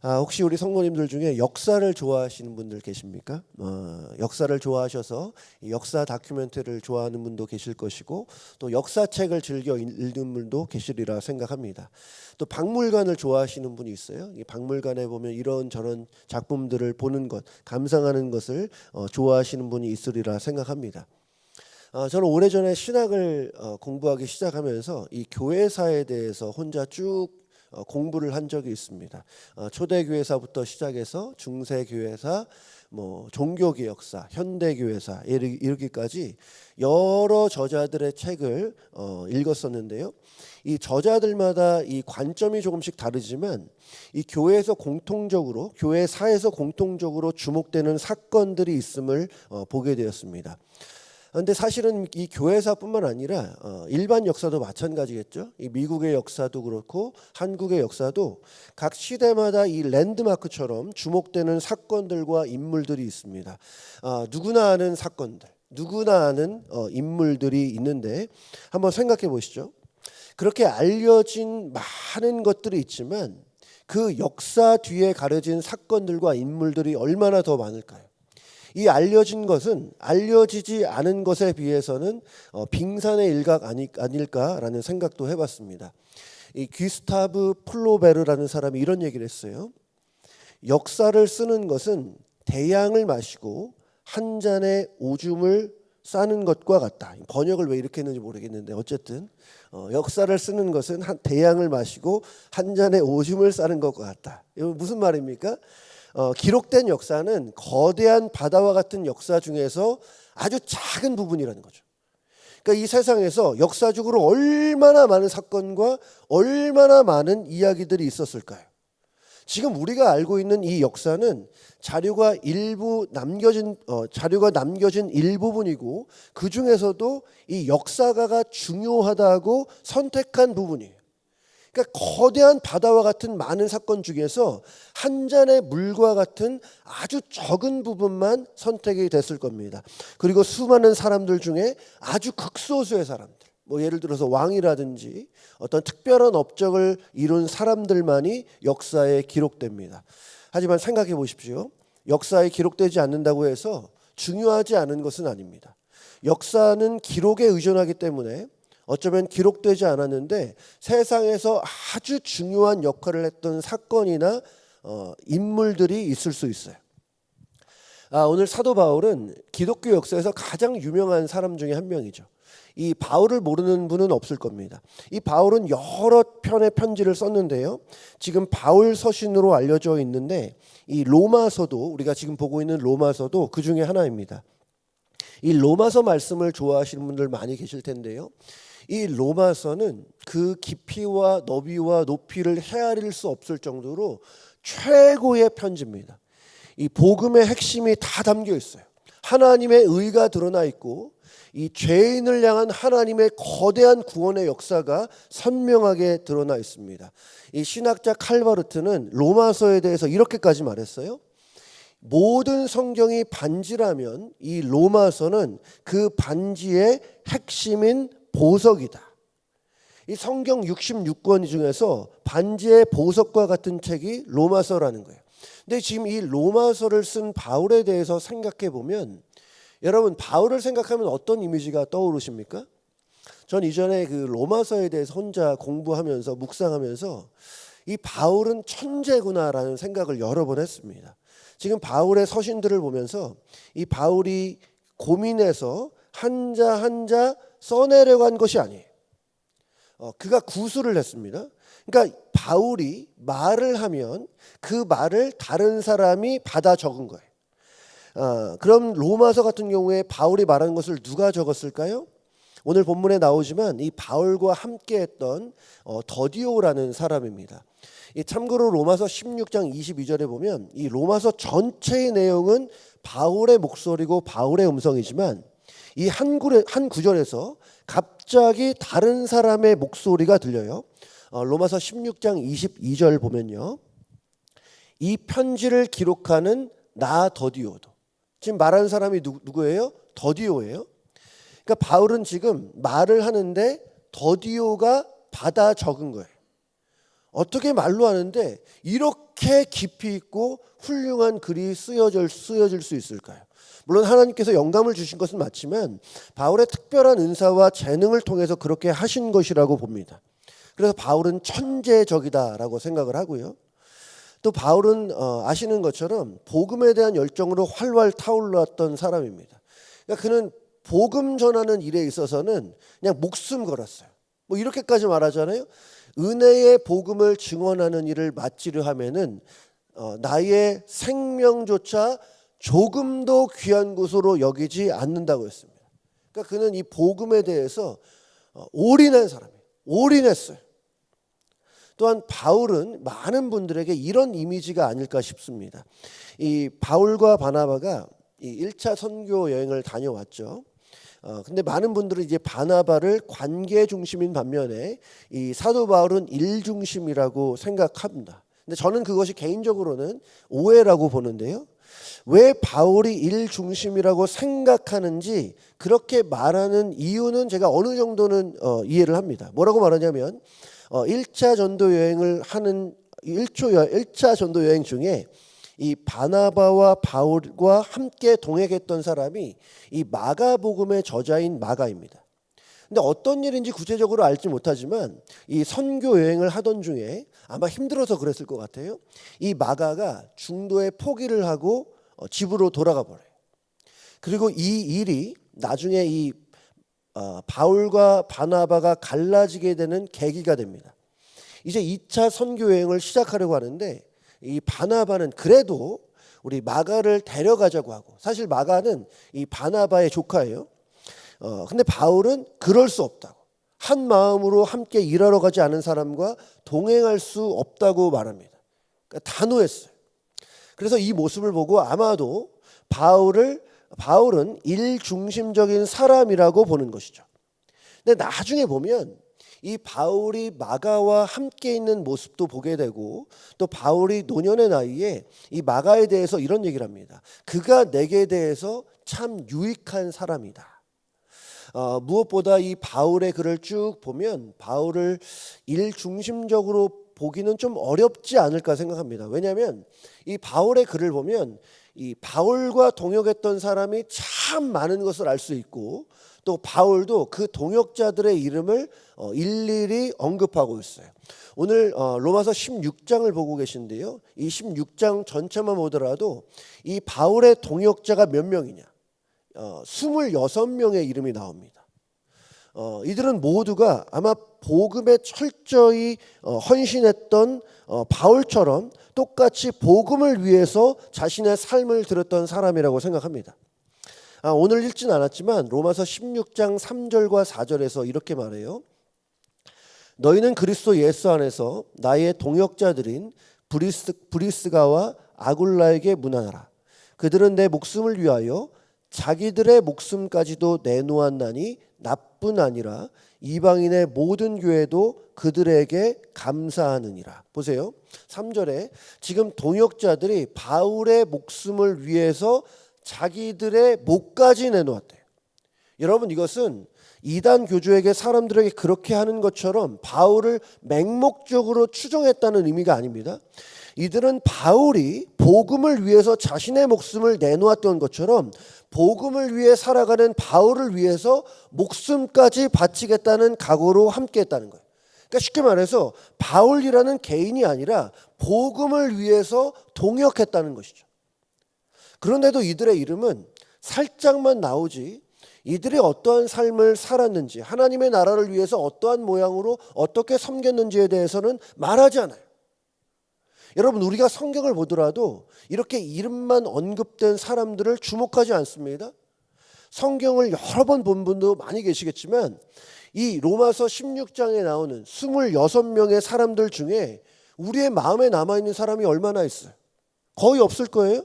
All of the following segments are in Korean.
아, 혹시 우리 성도님들 중에 역사를 좋아하시는 분들 계십니까? 어, 역사를 좋아하셔서 이 역사 다큐멘터리를 좋아하는 분도 계실 것이고 또 역사책을 즐겨 읽는 분도 계시리라 생각합니다. 또 박물관을 좋아하시는 분이 있어요. 이 박물관에 보면 이런 저런 작품들을 보는 것, 감상하는 것을 어, 좋아하시는 분이 있으리라 생각합니다. 어, 저는 오래전에 신학을 어, 공부하기 시작하면서 이 교회사에 대해서 혼자 쭉 어, 공부를 한 적이 있습니다. 어, 초대교회사부터 시작해서 중세교회사, 뭐 종교개혁사, 현대교회사 이르- 이르기까지 여러 저자들의 책을 어, 읽었었는데요. 이 저자들마다 이 관점이 조금씩 다르지만 이 교회에서 공통적으로 교회사에서 공통적으로 주목되는 사건들이 있음을 어, 보게 되었습니다. 그런데 사실은 이 교회사뿐만 아니라 어, 일반 역사도 마찬가지겠죠. 이 미국의 역사도 그렇고 한국의 역사도 각 시대마다 이 랜드마크처럼 주목되는 사건들과 인물들이 있습니다. 아, 누구나 아는 사건들, 누구나 아는 어, 인물들이 있는데 한번 생각해 보시죠. 그렇게 알려진 많은 것들이 있지만 그 역사 뒤에 가려진 사건들과 인물들이 얼마나 더 많을까요? 이 알려진 것은 알려지지 않은 것에 비해서는 어, 빙산의 일각 아니, 아닐까라는 생각도 해봤습니다. 이 귀스타브 플로베르라는 사람이 이런 얘기를 했어요. 역사를 쓰는 것은 대양을 마시고 한 잔의 오줌을 싸는 것과 같다. 번역을 왜 이렇게 했는지 모르겠는데 어쨌든 어, 역사를 쓰는 것은 한 대양을 마시고 한 잔의 오줌을 싸는 것과 같다. 이거 무슨 말입니까? 어, 기록된 역사는 거대한 바다와 같은 역사 중에서 아주 작은 부분이라는 거죠. 그러니까 이 세상에서 역사적으로 얼마나 많은 사건과 얼마나 많은 이야기들이 있었을까요? 지금 우리가 알고 있는 이 역사는 자료가 일부 남겨진 어, 자료가 남겨진 일부분이고 그 중에서도 이 역사가가 중요하다고 선택한 부분이에요. 그러니까 거대한 바다와 같은 많은 사건 중에서 한 잔의 물과 같은 아주 적은 부분만 선택이 됐을 겁니다. 그리고 수많은 사람들 중에 아주 극소수의 사람들, 뭐 예를 들어서 왕이라든지 어떤 특별한 업적을 이룬 사람들만이 역사에 기록됩니다. 하지만 생각해 보십시오. 역사에 기록되지 않는다고 해서 중요하지 않은 것은 아닙니다. 역사는 기록에 의존하기 때문에 어쩌면 기록되지 않았는데 세상에서 아주 중요한 역할을 했던 사건이나 어, 인물들이 있을 수 있어요. 아, 오늘 사도 바울은 기독교 역사에서 가장 유명한 사람 중에 한 명이죠. 이 바울을 모르는 분은 없을 겁니다. 이 바울은 여러 편의 편지를 썼는데요. 지금 바울 서신으로 알려져 있는데 이 로마서도 우리가 지금 보고 있는 로마서도 그 중에 하나입니다. 이 로마서 말씀을 좋아하시는 분들 많이 계실 텐데요. 이 로마서는 그 깊이와 너비와 높이를 헤아릴 수 없을 정도로 최고의 편지입니다. 이 복음의 핵심이 다 담겨 있어요. 하나님의 의가 드러나 있고 이 죄인을 향한 하나님의 거대한 구원의 역사가 선명하게 드러나 있습니다. 이 신학자 칼바르트는 로마서에 대해서 이렇게까지 말했어요. 모든 성경이 반지라면 이 로마서는 그 반지의 핵심인 보석이다. 이 성경 66권 중에서 반지의 보석과 같은 책이 로마서라는 거예요. 근데 지금 이 로마서를 쓴 바울에 대해서 생각해 보면 여러분 바울을 생각하면 어떤 이미지가 떠오르십니까? 전 이전에 그 로마서에 대해서 혼자 공부하면서 묵상하면서 이 바울은 천재구나라는 생각을 여러 번 했습니다. 지금 바울의 서신들을 보면서 이 바울이 고민해서 한자 한자 써내려간 것이 아니에요. 어, 그가 구술을 했습니다. 그러니까 바울이 말을 하면 그 말을 다른 사람이 받아 적은 거예요. 어, 그럼 로마서 같은 경우에 바울이 말한 것을 누가 적었을까요? 오늘 본문에 나오지만 이 바울과 함께 했던 어, 더디오라는 사람입니다. 이 참고로 로마서 16장 22절에 보면 이 로마서 전체의 내용은 바울의 목소리고 바울의 음성이지만 이한한 구절에서 갑자기 다른 사람의 목소리가 들려요. 어, 로마서 16장 22절 보면요. 이 편지를 기록하는 나 더디오도 지금 말하는 사람이 누, 누구예요? 더디오예요. 그러니까 바울은 지금 말을 하는데 더디오가 받아 적은 거예요. 어떻게 말로 하는데 이렇게 깊이 있고 훌륭한 글이 쓰여질, 쓰여질 수 있을까요? 물론 하나님께서 영감을 주신 것은 맞지만 바울의 특별한 은사와 재능을 통해서 그렇게 하신 것이라고 봅니다. 그래서 바울은 천재적이다라고 생각을 하고요. 또 바울은 어, 아시는 것처럼 복음에 대한 열정으로 활활 타올랐던 사람입니다. 그러니까 그는 복음 전하는 일에 있어서는 그냥 목숨 걸었어요. 뭐 이렇게까지 말하잖아요. 은혜의 복음을 증언하는 일을 마치려 하면은 어, 나의 생명조차 조금도 귀한 것으로 여기지 않는다고 했습니다. 그러니까 그는 이 복음에 대해서 어, 올인한 사람이에요. 올인했어요. 또한 바울은 많은 분들에게 이런 이미지가 아닐까 싶습니다. 이 바울과 바나바가 이 1차 선교 여행을 다녀왔죠. 어, 근데 많은 분들은 이제 바나바를 관계 중심인 반면에 이 사도 바울은 일 중심이라고 생각합니다. 근데 저는 그것이 개인적으로는 오해라고 보는데요. 왜 바울이 일 중심이라고 생각하는지 그렇게 말하는 이유는 제가 어느 정도는 어, 이해를 합니다. 뭐라고 말하냐면 어, 1차 전도 여행을 하는 1초 여, 1차 전도 여행 중에 이 바나바와 바울과 함께 동행했던 사람이 이 마가복음의 저자인 마가입니다. 근데 어떤 일인지 구체적으로 알지 못하지만 이 선교 여행을 하던 중에 아마 힘들어서 그랬을 것 같아요. 이 마가가 중도에 포기를 하고 어, 집으로 돌아가 버려요. 그리고 이 일이 나중에 이 어, 바울과 바나바가 갈라지게 되는 계기가 됩니다. 이제 2차 선교 여행을 시작하려고 하는데 이 바나바는 그래도 우리 마가를 데려가자고 하고 사실 마가는 이 바나바의 조카예요. 어 근데 바울은 그럴 수 없다고 한 마음으로 함께 일하러 가지 않은 사람과 동행할 수 없다고 말합니다. 그러니까 단호했어요. 그래서 이 모습을 보고 아마도 바울을 바울은 일 중심적인 사람이라고 보는 것이죠. 근데 나중에 보면 이 바울이 마가와 함께 있는 모습도 보게 되고 또 바울이 노년의 나이에 이 마가에 대해서 이런 얘기를 합니다. 그가 내게 대해서 참 유익한 사람이다. 어, 무엇보다 이 바울의 글을 쭉 보면 바울을 일 중심적으로 보기는 좀 어렵지 않을까 생각합니다. 왜냐하면 이 바울의 글을 보면 이 바울과 동역했던 사람이 참 많은 것을 알 수 있고 또 바울도 그 동역자들의 이름을 어, 일일이 언급하고 있어요. 오늘 어, 로마서 16장을 보고 계신데요. 이 16장 전체만 보더라도 이 바울의 동역자가 몇 명이냐? 어, 26명의 이름이 나옵니다. 어, 이들은 모두가 아마 복음에 철저히 어, 헌신했던 어, 바울처럼 똑같이 복음을 위해서 자신의 삶을 들었던 사람이라고 생각합니다. 아, 오늘 읽진 않았지만 로마서 16장 3절과 4절에서 이렇게 말해요. 너희는 그리스도 예수 안에서 나의 동역자들인 브리스, 브리스가와 아굴라에게 문안하라. 그들은 내 목숨을 위하여 자기들의 목숨까지도 내놓았나니 나뿐 아니라 이방인의 모든 교회도 그들에게 감사하느니라. 보세요. 3절에 지금 동역자들이 바울의 목숨을 위해서 자기들의 목까지 내놓았대요. 여러분 이것은 이단 교주에게 사람들에게 그렇게 하는 것처럼 바울을 맹목적으로 추종했다는 의미가 아닙니다. 이들은 바울이 복음을 위해서 자신의 목숨을 내놓았던 것처럼 복음을 위해 살아가는 바울을 위해서 목숨까지 바치겠다는 각오로 함께 했다는 거예요. 그러니까 쉽게 말해서 바울이라는 개인이 아니라 복음을 위해서 동역했다는 것이죠. 그런데도 이들의 이름은 살짝만 나오지 이들이 어떠한 삶을 살았는지 하나님의 나라를 위해서 어떠한 모양으로 어떻게 섬겼는지에 대해서는 말하지 않아요. 여러분 우리가 성경을 보더라도 이렇게 이름만 언급된 사람들을 주목하지 않습니다. 성경을 여러 번 본 분도 많이 계시겠지만 이 로마서 16장에 나오는 26명의 사람들 중에 우리의 마음에 남아 있는 사람이 얼마나 있어요? 거의 없을 거예요.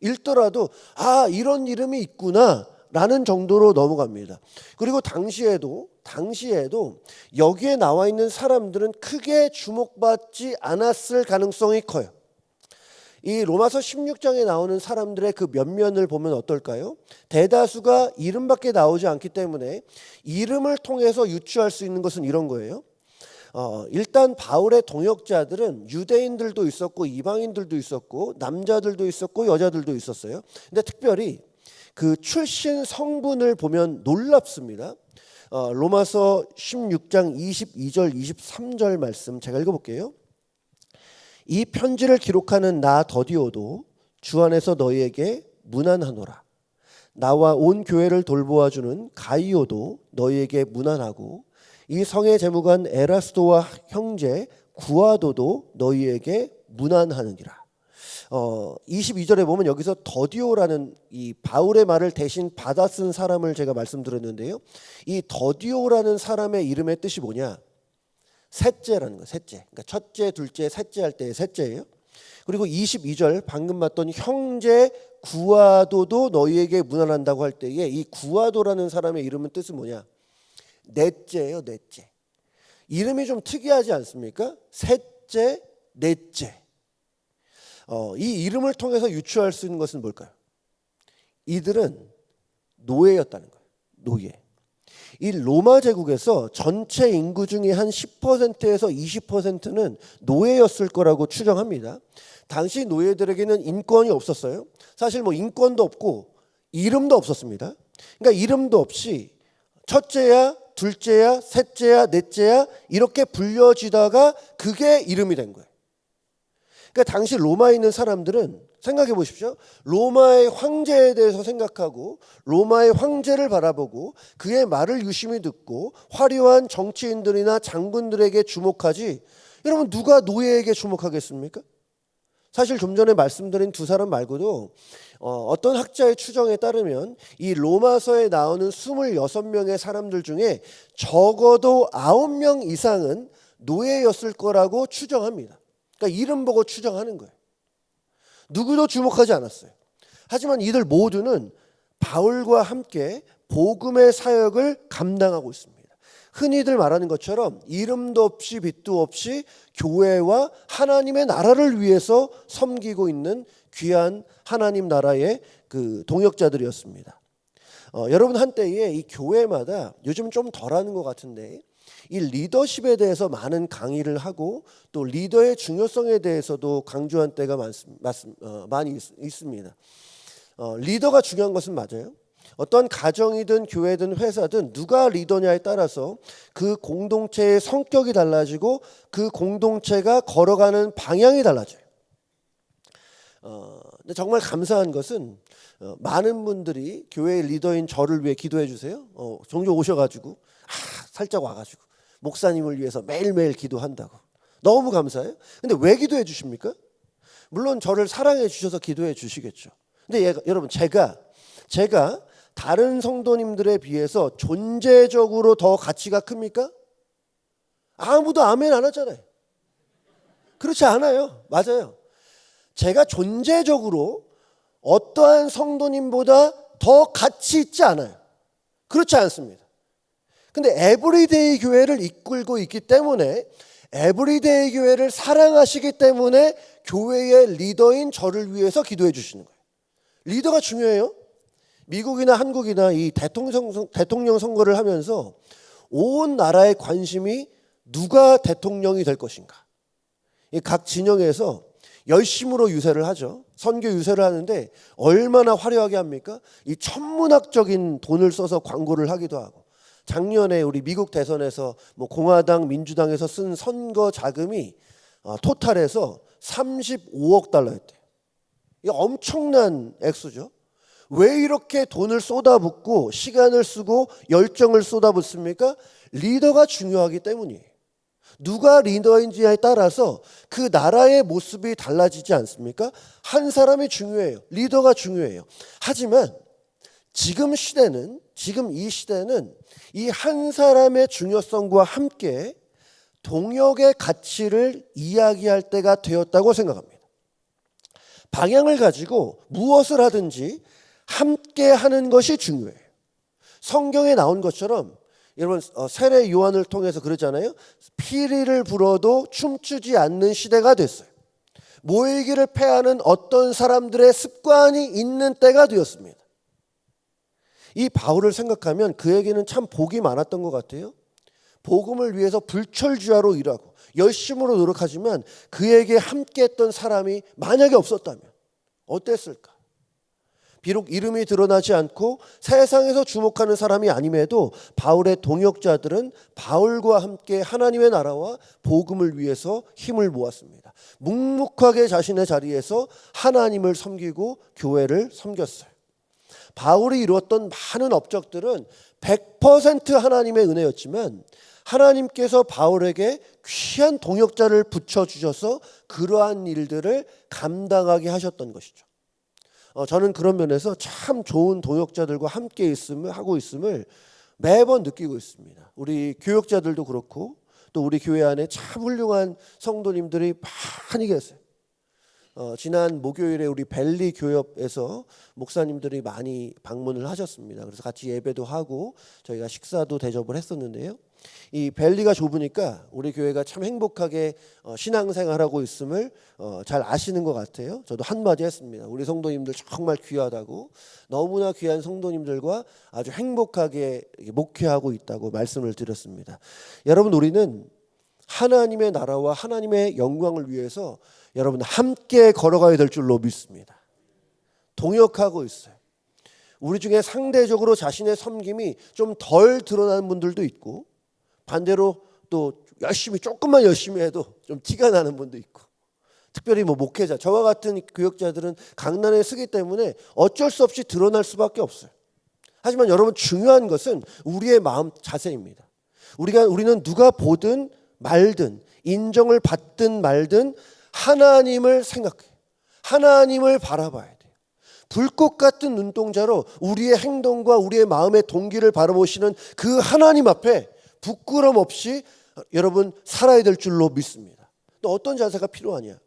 읽더라도 아 이런 이름이 있구나 라는 정도로 넘어갑니다. 그리고 당시에도 당시에도 여기에 나와 있는 사람들은 크게 주목받지 않았을 가능성이 커요. 이 로마서 16장에 나오는 사람들의 그 면면을 보면 어떨까요? 대다수가 이름밖에 나오지 않기 때문에 이름을 통해서 유추할 수 있는 것은 이런 거예요. 어, 일단 바울의 동역자들은 유대인들도 있었고 이방인들도 있었고 남자들도 있었고 여자들도 있었어요. 근데 특별히 그 출신 성분을 보면 놀랍습니다. 어, 로마서 16장 22절 23절 말씀 제가 읽어볼게요. 이 편지를 기록하는 나 더디오도 주 안에서 너희에게 무난하노라. 나와 온 교회를 돌보아주는 가이오도 너희에게 무난하고 이 성의 재무관 에라스도와 형제 구아도도 너희에게 무난하느니라. 어, 22절에 보면 여기서 더디오라는 이 바울의 말을 대신 받아 쓴 사람을 제가 말씀드렸는데요. 이 더디오라는 사람의 이름의 뜻이 뭐냐? 셋째라는 거, 셋째. 그러니까 첫째, 둘째, 셋째 할 때의 셋째예요. 그리고 22절 방금 봤던 형제 구아도도 너희에게 무난한다고 할 때에 이 구아도라는 사람의 이름은 뜻은 뭐냐? 넷째예요, 넷째. 이름이 좀 특이하지 않습니까? 셋째, 넷째. 어, 이 이름을 통해서 유추할 수 있는 것은 뭘까요? 이들은 노예였다는 거예요. 노예. 이 로마 제국에서 전체 인구 중에 한 10%에서 20%는 노예였을 거라고 추정합니다. 당시 노예들에게는 인권이 없었어요. 사실 뭐 인권도 없고 이름도 없었습니다. 그러니까 이름도 없이 첫째야, 둘째야, 셋째야, 넷째야 이렇게 불려지다가 그게 이름이 된 거예요. 그러니까 당시 로마에 있는 사람들은 생각해 보십시오. 로마의 황제에 대해서 생각하고 로마의 황제를 바라보고 그의 말을 유심히 듣고 화려한 정치인들이나 장군들에게 주목하지. 여러분 누가 노예에게 주목하겠습니까? 사실 좀 전에 말씀드린 두 사람 말고도 어, 떤 학자의 추정에 따르면 이 로마서에 나오는 26명의 사람들 중에 적어도 9명 이상은 노예였을 거라고 추정합니다. 그러니까 이름 보고 추정하는 거예요. 누구도 주목하지 않았어요. 하지만 이들 모두는 바울과 함께 복음의 사역을 감당하고 있습니다. 흔히들 말하는 것처럼 이름도 없이 빛도 없이 교회와 하나님의 나라를 위해서 섬기고 있는 귀한 하나님 나라의 그 동역자들이었습니다. 어, 여러분 한때에 이 교회마다 요즘 좀 덜하는 것 같은데 이 리더십에 대해서 많은 강의를 하고 또 리더의 중요성에 대해서도 강조한 때가 많, 많, 어, 많이 있, 있습니다. 어, 리더가 중요한 것은 맞아요. 어떤 가정이든 교회든 회사든 누가 리더냐에 따라서 그 공동체의 성격이 달라지고 그 공동체가 걸어가는 방향이 달라져요. 어, 근데 정말 감사한 것은 어, 많은 분들이 교회 리더인 저를 위해 기도해 주세요. 어, 종종 오셔가지고 아, 살짝 와가지고 목사님을 위해서 매일매일 기도한다고. 너무 감사해요. 근데 왜 기도해 주십니까? 물론 저를 사랑해 주셔서 기도해 주시겠죠. 근데 얘가, 여러분 제가 제가 다른 성도님들에 비해서 존재적으로 더 가치가 큽니까? 아무도 아멘 안 하잖아요. 그렇지 않아요. 맞아요. 제가 존재적으로 어떠한 성도님보다 더 가치 있지 않아요. 그렇지 않습니다. 근데 에브리데이 교회를 이끌고 있기 때문에 에브리데이 교회를 사랑하시기 때문에 교회의 리더인 저를 위해서 기도해 주시는 거예요. 리더가 중요해요. 미국이나 한국이나 이 대통령, 대통령 선거를 하면서 온 나라의 관심이 누가 대통령이 될 것인가. 각 진영에서 열심으로 유세를 하죠. 선교 유세를 하는데 얼마나 화려하게 합니까? 이 천문학적인 돈을 써서 광고를 하기도 하고. 작년에 우리 미국 대선에서 뭐 공화당, 민주당에서 쓴 선거 자금이 어, 토탈에서 35억 달러였대요. 이 엄청난 액수죠. 왜 이렇게 돈을 쏟아붓고 시간을 쓰고 열정을 쏟아붓습니까? 리더가 중요하기 때문이에요. 누가 리더인지에 따라서 그 나라의 모습이 달라지지 않습니까? 한 사람이 중요해요. 리더가 중요해요. 하지만 지금 시대는 지금 이 시대는 이 한 사람의 중요성과 함께 동역의 가치를 이야기할 때가 되었다고 생각합니다. 방향을 가지고 무엇을 하든지 함께 하는 것이 중요해요. 성경에 나온 것처럼 여러분 어, 세례 요한을 통해서 그러잖아요. 피리를 불어도 춤추지 않는 시대가 됐어요. 모이기를 패하는 어떤 사람들의 습관이 있는 때가 되었습니다. 이 바울을 생각하면 그에게는 참 복이 많았던 것 같아요. 복음을 위해서 불철주야로 일하고 열심으로 노력하지만 그에게 함께했던 사람이 만약에 없었다면 어땠을까? 비록 이름이 드러나지 않고 세상에서 주목하는 사람이 아님에도 바울의 동역자들은 바울과 함께 하나님의 나라와 복음을 위해서 힘을 모았습니다. 묵묵하게 자신의 자리에서 하나님을 섬기고 교회를 섬겼어요. 바울이 이루었던 많은 업적들은 100% 하나님의 은혜였지만 하나님께서 바울에게 귀한 동역자를 붙여주셔서 그러한 일들을 감당하게 하셨던 것이죠. 어, 저는 그런 면에서 참 좋은 동역자들과 함께 있음을 하고 있음을 매번 느끼고 있습니다. 우리 교역자들도 그렇고 또 우리 교회 안에 참 훌륭한 성도님들이 많이 계세요. 어, 지난 목요일에 우리 벨리 교협에서 목사님들이 많이 방문을 하셨습니다. 그래서 같이 예배도 하고 저희가 식사도 대접을 했었는데요. 이 벨리가 좁으니까 우리 교회가 참 행복하게 어, 신앙생활하고 있음을 어, 잘 아시는 것 같아요. 저도 한마디 했습니다. 우리 성도님들 정말 귀하다고 너무나 귀한 성도님들과 아주 행복하게 목회하고 있다고 말씀을 드렸습니다. 여러분 우리는 하나님의 나라와 하나님의 영광을 위해서 여러분 함께 걸어가야 될 줄로 믿습니다. 동역하고 있어요. 우리 중에 상대적으로 자신의 섬김이 좀 덜 드러나는 분들도 있고 반대로 또 열심히 조금만 열심히 해도 좀 티가 나는 분도 있고 특별히 뭐 목회자 저와 같은 교역자들은 강단에 쓰기 때문에 어쩔 수 없이 드러날 수밖에 없어요. 하지만 여러분 중요한 것은 우리의 마음 자세입니다. 우리가 우리는 누가 보든 말든 인정을 받든 말든 하나님을 생각해. 하나님을 바라봐야 돼요. 불꽃 같은 눈동자로 우리의 행동과 우리의 마음의 동기를 바라보시는 그 하나님 앞에 부끄럼 없이 여러분 살아야 될 줄로 믿습니다. 또 어떤 자세가 필요하냐?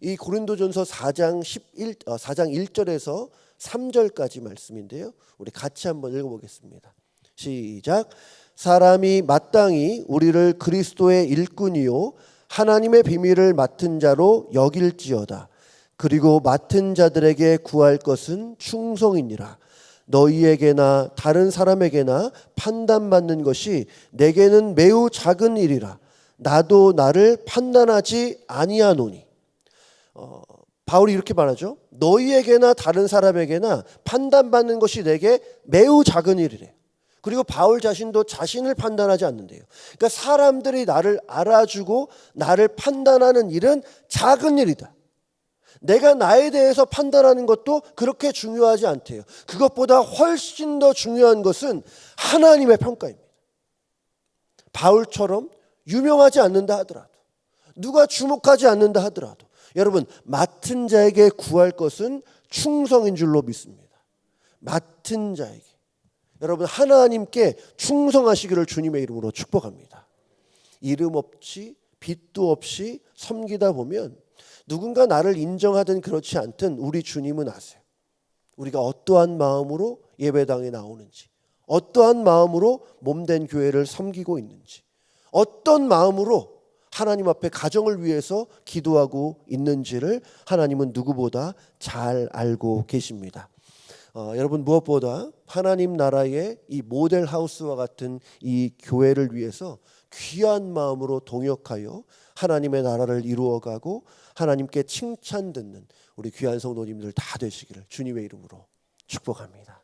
이 고린도전서 4장 11 어, 4장 1절에서 3절까지 말씀인데요. 우리 같이 한번 읽어 보겠습니다. 시작. 사람이 마땅히 우리를 그리스도의 일꾼이요 하나님의 비밀을 맡은 자로 여길지어다. 그리고 맡은 자들에게 구할 것은 충성이니라. 너희에게나 다른 사람에게나 판단받는 것이 내게는 매우 작은 일이라. 나도 나를 판단하지 아니하노니. 어, 바울이 이렇게 말하죠. 너희에게나 다른 사람에게나 판단받는 것이 내게 매우 작은 일이래. 그리고 바울 자신도 자신을 판단하지 않는데요. 그러니까 사람들이 나를 알아주고 나를 판단하는 일은 작은 일이다. 내가 나에 대해서 판단하는 것도 그렇게 중요하지 않대요. 그것보다 훨씬 더 중요한 것은 하나님의 평가입니다. 바울처럼 유명하지 않는다 하더라도 누가 주목하지 않는다 하더라도 여러분 맡은 자에게 구할 것은 충성인 줄로 믿습니다. 맡은 자에게 여러분 하나님께 충성하시기를 주님의 이름으로 축복합니다. 이름 없이 빛도 없이 섬기다 보면 누군가 나를 인정하든 그렇지 않든 우리 주님은 아세요. 우리가 어떠한 마음으로 예배당에 나오는지, 어떠한 마음으로 몸된 교회를 섬기고 있는지, 어떤 마음으로 하나님 앞에 가정을 위해서 기도하고 있는지를 하나님은 누구보다 잘 알고 계십니다. 어, 여러분 무엇보다 하나님 나라의 이 모델 하우스와 같은 이 교회를 위해서 귀한 마음으로 동역하여 하나님의 나라를 이루어가고 하나님께 칭찬 듣는 우리 귀한 성도님들 다 되시기를 주님의 이름으로 축복합니다.